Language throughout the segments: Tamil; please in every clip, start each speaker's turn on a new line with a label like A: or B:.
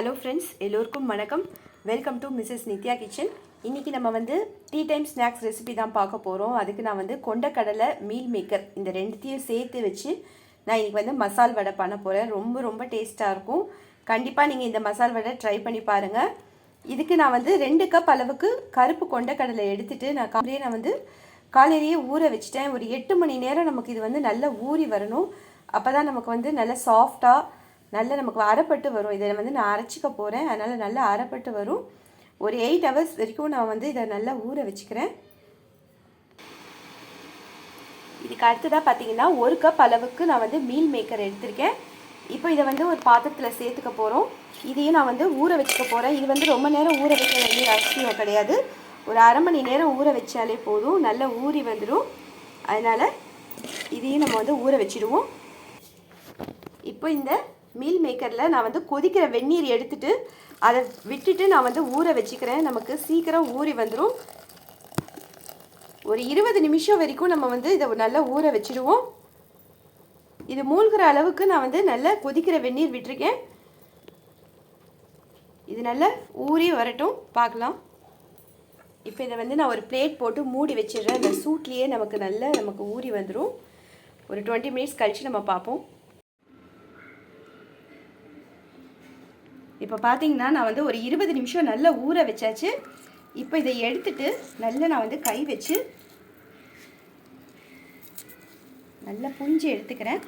A: ஹலோ ஃப்ரெண்ட்ஸ் எல்லோருக்கும் வணக்கம். Welcome to missus Nithya kitchen இன்றைக்கி நம்ம வந்து டீ டைம் ஸ்நாக்ஸ் ரெசிபி தான் பார்க்க போகிறோம் அதுக்கு நான் வந்து கொண்டக்கடலை மீல் மேக்கர் இந்த ரெண்டுத்தையும் சேர்த்து வச்சு நான் இன்றைக்கி வந்து மசால் வடை பண்ண போகிறேன் ரொம்ப ரொம்ப டேஸ்ட்டாக இருக்கும். கண்டிப்பாக நீங்கள் இந்த மசால் வடை ட்ரை பண்ணி பாருங்கள் இதுக்கு நான் வந்து ரெண்டு கப் அளவுக்கு கருப்பு கொண்டக்கடலை எடுத்துகிட்டு நான் காலையிலே நான் வந்து காலையிலேயே ஊற வச்சுட்டேன். ஒரு எட்டு மணி நேரம் நமக்கு இது வந்து நல்லா ஊறி வரணும். அப்போ தான் நமக்கு வந்து நல்லா சாஃப்டாக நல்ல நமக்கு அரைப்பட்டு வரும். இதை வந்து நான் அரைச்சிக்க போகிறேன் அதனால் நல்லா அரைப்பட்டு வரும். ஒரு எயிட் ஹவர்ஸ் வரைக்கும் நான் வந்து இதை நல்லா ஊற வச்சுக்கிறேன். இதுக்கு அடுத்ததாக பார்த்தீங்கன்னா ஒரு கப் அளவுக்கு நான் வந்து மீல் மேக்கர் எடுத்திருக்கேன். இப்போ இதை வந்து ஒரு பாத்திரத்தில் சேர்த்துக்க போகிறோம் இதையும் நான் வந்து ஊற வச்சுக்க போகிறேன் இது வந்து ரொம்ப நேரம் ஊற வைக்க வேண்டிய அவசியம் கிடையாது. ஒரு அரை மணி நேரம் ஊற வச்சாலே போதும். நல்லா ஊறி வந்துடும் அதனால் இதையும் நம்ம வந்து ஊற வச்சிடுவோம். இப்போ இந்த மீல் மேக்கரில் நான் வந்து கொதிக்கிற வெந்நீர் எடுத்துட்டு அதை விட்டுட்டு நான் வந்து ஊற வச்சுக்கிறேன். நமக்கு சீக்கிரம் ஊறி வந்துடும் ஒரு இருபது நிமிஷம் வரைக்கும் நம்ம வந்து இதை நல்லா ஊற வச்சிடுவோம் இது மூழ்கிற அளவுக்கு நான் வந்து நல்லா கொதிக்கிற வெந்நீர் விட்டுருக்கேன். இது நல்லா ஊறி வரட்டும். பார்க்கலாம். இப்போ இதை வந்து நான் ஒரு பிளேட் போட்டு மூடி வச்சிடுறேன். அந்த சூட்லேயே நமக்கு நல்லா நமக்கு ஊறி வந்துடும் ஒரு டுவெண்ட்டி மினிட்ஸ் கழித்து நம்ம பார்ப்போம். இப்போ பார்த்தீங்கன்னா நான் வந்து ஒரு இருபது நிமிஷம் நல்லா ஊற வச்சாச்சு. இப்போ இதை எடுத்துட்டு நல்லா நான் வந்து கை வச்சு நல்லா புஞ்சி எடுத்துக்கிறேன்.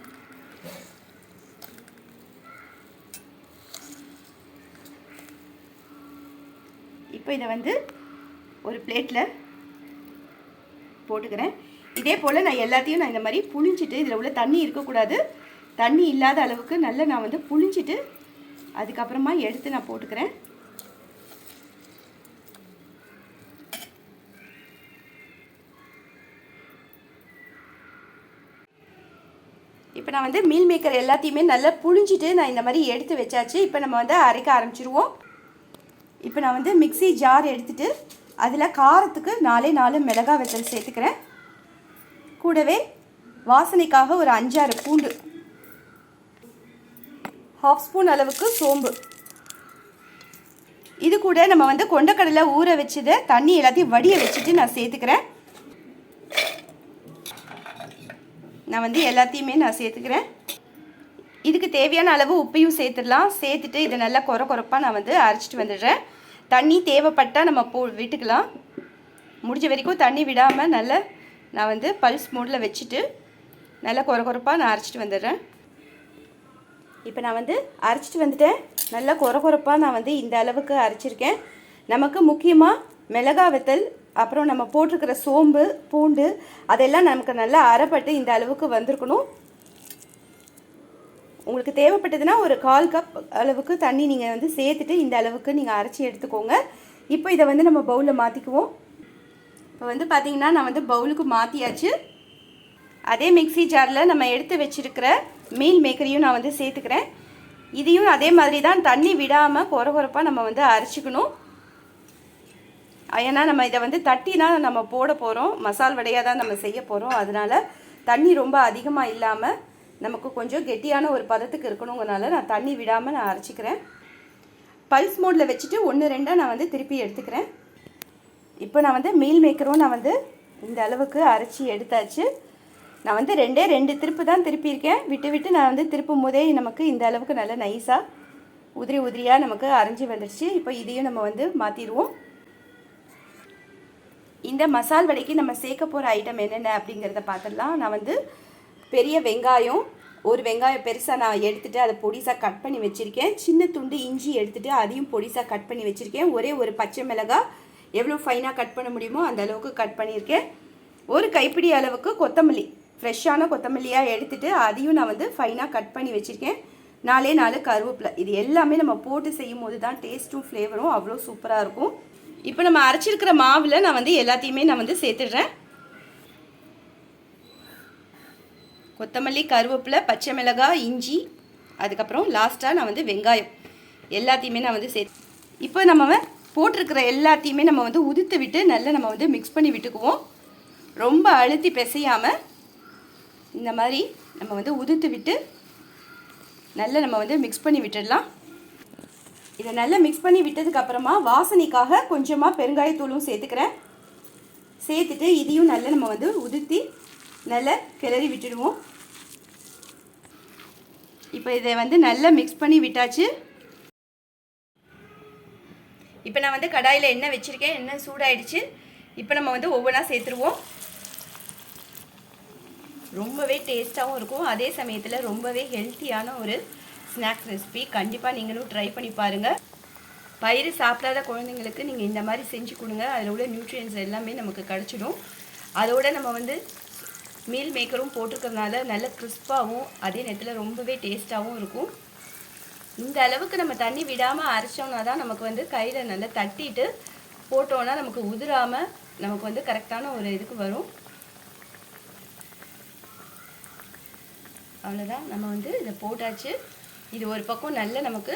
A: இப்போ இதை வந்து ஒரு பிளேட்டில் போட்டுக்கிறேன். இதே போல் நான் எல்லாத்தையும் நான் இந்த மாதிரி புழிஞ்சிட்டு இதில் உள்ள தண்ணி இருக்கக்கூடாது. தண்ணி இல்லாத அளவுக்கு நல்லா நான் வந்து புழிஞ்சிட்டு அதுக்கப்புறமா எடுத்து நான் போட்டுக்கிறேன். இப்போ நான் வந்து மீல் மேக்கர் எல்லாத்தையுமே நல்லா புழிஞ்சிட்டு நான் இந்த மாதிரி எடுத்து வச்சாச்சு. இப்போ நம்ம வந்து அரைக்க ஆரம்பிச்சிருவோம். இப்போ நான் வந்து மிக்சி ஜார் எடுத்துகிட்டு அதில் காரத்துக்கு நாலே நாலு மிளகா வெத்தல் சேர்த்துக்கிறேன். கூடவே வாசனைக்காக ஒரு அஞ்சாறு பூண்டு ஹாஃப் ஸ்பூன் அளவுக்கு சோம்பு. இது கூட நம்ம வந்து கொண்டக்கடலை ஊற வச்சதை தண்ணி எல்லாத்தையும் வடிய வச்சுட்டு நான் சேர்த்துக்கிறேன். நான் வந்து எல்லாத்தையுமே நான் சேர்த்துக்கிறேன். இதுக்கு தேவையான அளவு உப்பையும் சேர்த்துடலாம். சேர்த்துட்டு இதை நல்லா குறை குறைப்பாக நான் வந்து அரைச்சிட்டு வந்துடுறேன். தண்ணி தேவைப்பட்டால் நம்ம போ விட்டுக்கலாம். முடிஞ்ச வரைக்கும் தண்ணி விடாமல் நல்லா நான் வந்து பல்ஸ் மூடில் வச்சுட்டு நல்லா குறை குறைப்பாக நான் அரைச்சிட்டு வந்துடுறேன். இப்போ நான் வந்து அரைச்சிட்டு வந்துட்டேன். நல்லா குற குறப்பாக நான் வந்து இந்த அளவுக்கு அரைச்சிருக்கேன். நமக்கு முக்கியமாக மிளகா வெத்தல் அப்புறம் நம்ம போட்டிருக்கிற சோம்பு பூண்டு அதெல்லாம் நமக்கு நல்லா அரைப்பட்டு இந்த அளவுக்கு வந்திருக்கணும். உங்களுக்கு தேவைப்பட்டதுன்னா ஒரு கால் கப் அளவுக்கு தண்ணி நீங்கள் வந்து சேர்த்துட்டு இந்த அளவுக்கு நீங்கள் அரைச்சி எடுத்துக்கோங்க. இப்போ இதை வந்து நம்ம பவுலில் மாற்றிக்குவோம் இப்போ வந்து பார்த்திங்கன்னா நான் வந்து பவுலுக்கு மாற்றியாச்சு அதே மிக்சி ஜாரில் நம்ம எடுத்து வச்சுருக்கிற மீல் மேக்கரையும் நான் வந்து சேர்த்துக்கிறேன். இதையும் அதே மாதிரி தான் தண்ணி விடாமல் குறை குறைப்பாக நம்ம வந்து அரைச்சிக்கணும். ஏன்னா நம்ம இதை வந்து தட்டி தான் நம்ம போட போகிறோம் மசால் வடையாக தான் நம்ம செய்ய போகிறோம் அதனால் தண்ணி ரொம்ப அதிகமாக இல்லாமல் நமக்கு கொஞ்சம் கெட்டியான ஒரு பதத்துக்கு இருக்கணுங்கிறனால நான் தண்ணி விடாமல் நான் அரைச்சிக்கிறேன். பல்ஸ் மோடில் வச்சுட்டு ஒன்று ரெண்டாக நான் வந்து திருப்பி எடுத்துக்கிறேன். இப்போ நான் வந்து மீல் மேக்கரும் நான் வந்து இந்த அளவுக்கு அரைச்சி எடுத்தாச்சு. நான் வந்து ரெண்டே ரெண்டு திருப்பு தான் திருப்பியிருக்கேன். விட்டு விட்டு நான் வந்து திருப்பும் போதே நமக்கு இந்த அளவுக்கு நல்ல நைஸாக உதிரி உதிரியாக நமக்கு அரைஞ்சி வந்துடுச்சு இப்போ இதையும் நம்ம வந்து மாற்றிடுவோம் இந்த மசால் வடைக்கு நம்ம சேர்க்க போகிற ஐட்டம் என்னென்ன அப்படிங்கிறத பார்த்துடலாம். நான் வந்து பெரிய வெங்காயம் ஒரு வெங்காயம் பெருசாக நான் எடுத்துகிட்டு அதை பொடிசாக கட் பண்ணி வச்சுருக்கேன். சின்ன துண்டு இஞ்சி எடுத்துகிட்டு அதையும் பொடிசாக கட் பண்ணி வச்சுருக்கேன். ஒரே ஒரு பச்சை மிளகாய் எவ்வளோ ஃபைனாக கட் பண்ண முடியுமோ அந்த அளவுக்கு கட் பண்ணியிருக்கேன். ஒரு கைப்பிடி அளவுக்கு கொத்தமல்லி. ஃப்ரெஷ்ஷான கொத்தமல்லியாக எடுத்துகிட்டு அதையும் நான் வந்து ஃபைனாக கட் பண்ணி வச்சுருக்கேன். நாலே நாலு கருவேப்பிலை. இது எல்லாமே நம்ம போட்டு செய்யும் போது தான் டேஸ்ட்டும் ஃப்ளேவரும் அவ்வளோ சூப்பராக இருக்கும். இப்போ நம்ம அரைச்சிருக்கிற மாவில் நான் வந்து எல்லாத்தையுமே நான் வந்து சேர்த்துடுறேன். கொத்தமல்லி கருவேப்பிலை பச்சை மிளகாய் இஞ்சி அதுக்கப்புறம் லாஸ்ட்டாக நான் வந்து வெங்காயம். எல்லாத்தையுமே நான் வந்து சேர்த்து இப்போ நம்ம போட்டிருக்கிற எல்லாத்தையுமே நம்ம வந்து உதித்து விட்டு நல்லா நம்ம வந்து மிக்ஸ் பண்ணி விட்டுக்குவோம். ரொம்ப அழுத்தி பிசையாமல் இந்த மாதிரி நம்ம வந்து உதித்து விட்டு நல்லா நம்ம வந்து மிக்ஸ் பண்ணி விட்டுடலாம். இதை நல்லா மிக்ஸ் பண்ணி விட்டதுக்கப்புறமா வாசனைக்காக கொஞ்சமாக பெருங்காயத்தூளும் சேர்த்துக்கிறேன். சேர்த்துட்டு இதையும் நல்லா நம்ம வந்து உதுத்தி நல்லா கிளறி விட்டுடுவோம். இப்போ இதை வந்து நல்லா மிக்ஸ் பண்ணி விட்டாச்சு. இப்போ நான் வந்து கடாயில் எண்ணெய் வச்சுருக்கேன். எண்ணெய் சூடாயிடுச்சு. இப்போ நம்ம வந்து ஒவ்வொன்றா சேர்த்துருவோம். ரொம்பவே டேஸ்ட்டாகவும் இருக்கும். அதே சமயத்தில் ரொம்பவே ஹெல்த்தியான ஒரு ஸ்நாக்ஸ் ரெசிபி கண்டிப்பாக நீங்களும் ட்ரை பண்ணி பாருங்கள் பயிறு சாப்பிடாத குழந்தைங்களுக்கு நீங்கள் இந்த மாதிரி செஞ்சு கொடுங்க. அதில் உள்ள நியூட்ரியன்ஸ் எல்லாமே நமக்கு கிடச்சிடும். அதோட நம்ம வந்து மீல் மேக்கரும் போட்டிருக்கறதுனால நல்ல கிறிஸ்பாகவும் அதே நேரத்தில் ரொம்பவே டேஸ்ட்டாகவும் இருக்கும். இந்த அளவுக்கு நம்ம தண்ணி விடாமல் அரைச்சோம்னா தான் நமக்கு வந்து கையில் நல்லா தட்டிட்டு போட்டோன்னா நமக்கு உதிராமல் நமக்கு வந்து கரெக்டான ஒரு இதுக்கு வரும். அவ்வளோதான் நம்ம வந்து இதை போட்டாச்சு. இது ஒரு பக்கம் நல்ல நமக்கு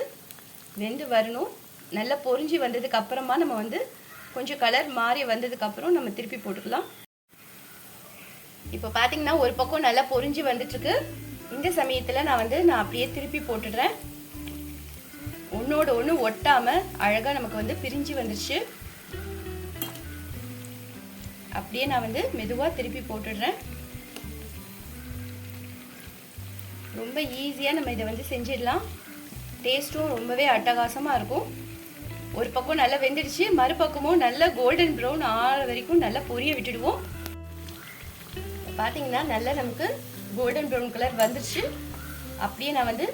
A: வெந்து வரணும். நல்லா பொறிஞ்சி வந்ததுக்கு அப்புறமா நம்ம வந்து கொஞ்சம் கலர் மாறி வந்ததுக்கப்புறம் நம்ம திருப்பி போட்டுக்கலாம். இப்போ பார்த்தீங்கன்னா ஒரு பக்கம் நல்லா பொரிஞ்சு வந்துட்டுருக்கு. இந்த சமயத்தில் நான் வந்து நான் அப்படியே திருப்பி போட்டுடுறேன். ஒன்றோட ஒன்று ஒட்டாமல் அழகாக நமக்கு வந்து பிரிஞ்சு வந்துருச்சு. அப்படியே நான் வந்து மெதுவாக திருப்பி போட்டுடுறேன். ரொம்ப ஈஸியாக நம்ம இதை வந்து செஞ்சிடலாம். டேஸ்ட்டும் ரொம்பவே அட்டகாசமாக இருக்கும். ஒரு பக்கம் நல்லா வெந்துடுச்சு மறுபக்கமும் நல்லா கோல்டன் ப்ரௌன் ஆற வரைக்கும் நல்லா பொரிய விட்டுடுவோம். பார்த்தீங்கன்னா நல்லா நமக்கு கோல்டன் ப்ரௌன் கலர் வந்துடுச்சு. அப்படியே நான் வந்து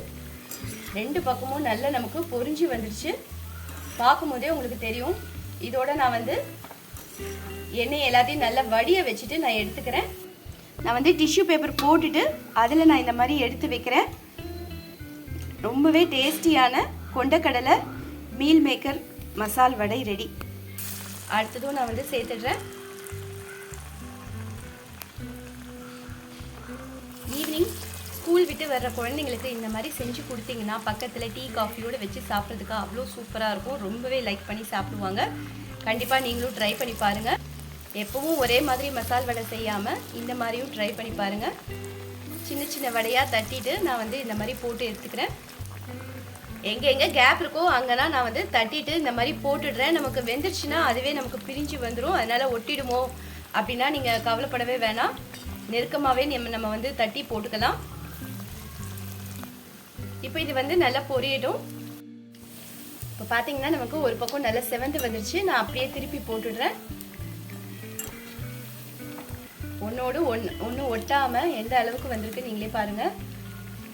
A: ரெண்டு பக்கமும் நல்லா நமக்கு பொரிஞ்சு வந்துடுச்சு. பார்க்கும்போதே உங்களுக்கு தெரியும். இதோட நான் வந்து எண்ணெய் எல்லாத்தையும் நல்லா வடிய வச்சுட்டு நான் எடுத்துக்கிறேன். நான் வந்து டிஷ்யூ பேப்பர் போட்டுட்டு அதில் நான் இந்த மாதிரி எடுத்து வைக்கிறேன். ரொம்பவே டேஸ்டியான கொண்டக்கடலை மீல் மேக்கர் மசால் வடை ரெடி அடுத்ததும் நான் வந்து சேர்த்துடுறேன். ஈவினிங் ஸ்கூல் விட்டு வர்ற குழந்தைங்களுக்கு இந்த மாதிரி செஞ்சு கொடுத்தீங்கன்னா பக்கத்தில் டீ காஃபியோடு வச்சு சாப்பிட்றதுக்கு அவ்வளோ சூப்பராக இருக்கும். ரொம்பவே லைக் பண்ணி சாப்பிடுவாங்க. கண்டிப்பாக நீங்களும் ட்ரை பண்ணி பாருங்கள் எப்பவும் ஒரே மாதிரி மசால் வடை செய்யாமல் இந்த மாதிரியும் ட்ரை பண்ணி பாருங்கள் சின்ன சின்ன வடையாக தட்டிட்டு நான் வந்து இந்த மாதிரி போட்டு எடுத்துக்கிறேன். எங்கே எங்கே கேப் இருக்கோ அங்கெல்லாம் நான் வந்து தட்டிட்டு இந்த மாதிரி போட்டுடுறேன். நமக்கு வெந்துருச்சுன்னா அதுவே நமக்கு பிரிஞ்சு வந்துடும் அதனால் ஒட்டிடுமோ அப்படின்னா நீங்கள் கவலைப்படவே வேணாம். நெருக்கமாகவே நம்ம நம்ம வந்து தட்டி போட்டுக்கலாம். இப்போ இது வந்து நல்லா பொரியட்டும். இப்போ பார்த்தீங்கன்னா நமக்கு ஒரு பக்கம் நல்லா செவந்து வந்துருச்சு. நான் அப்படியே திருப்பி போட்டுடுறேன். ஒன்றோடு ஒன்று ஒன்று ஒட்டாமல் எந்த அளவுக்கு வந்திருக்கு நீங்களே பாருங்கள்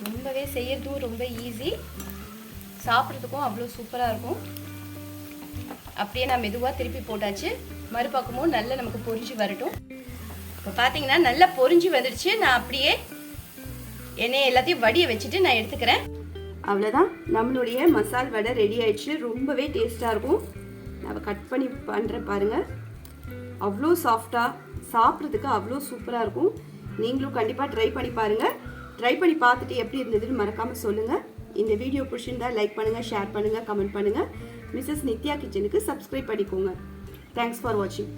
A: ரொம்பவே செய்யறதும் ரொம்ப ஈஸி சாப்பிட்றதுக்கும் அவ்வளோ சூப்பராக இருக்கும். அப்படியே நான் மெதுவாக திருப்பி போட்டாச்சு. மறுபக்கமும் நல்லா நமக்கு பொரிஞ்சு வரட்டும். இப்போ பார்த்தீங்கன்னா நல்லா பொரிஞ்சு வந்துடுச்சு. நான் அப்படியே எண்ணெய் எல்லாத்தையும் வடிய வச்சுட்டு நான் எடுத்துக்கிறேன். அவ்வளோதான் நம்மளுடைய மசால் வடை ரெடி ஆயிடுச்சு. ரொம்பவே டேஸ்ட்டாக இருக்கும். நம்ம கட் பண்ணி பண்ணுறேன் பாருங்கள் அவ்வளோ சாஃப்டாக சாப்பிட்றதுக்கு அவ்வளோ சூப்பராக இருக்கும். நீங்களும் கண்டிப்பாக ட்ரை பண்ணி பாருங்கள் ட்ரை பண்ணி பார்த்துட்டு எப்படி இருந்ததுன்னு மறக்காமல் சொல்லுங்கள் இந்த வீடியோ பிடிச்சிருந்தா லைக் பண்ணுங்கள் ஷேர் பண்ணுங்கள் கமெண்ட் பண்ணுங்கள் மிஸ்ஸஸ் நித்யா கிச்சனுக்கு சப்ஸ்கிரைப் பண்ணிக்கோங்க. தேங்க்ஸ் ஃபார் வாட்சிங்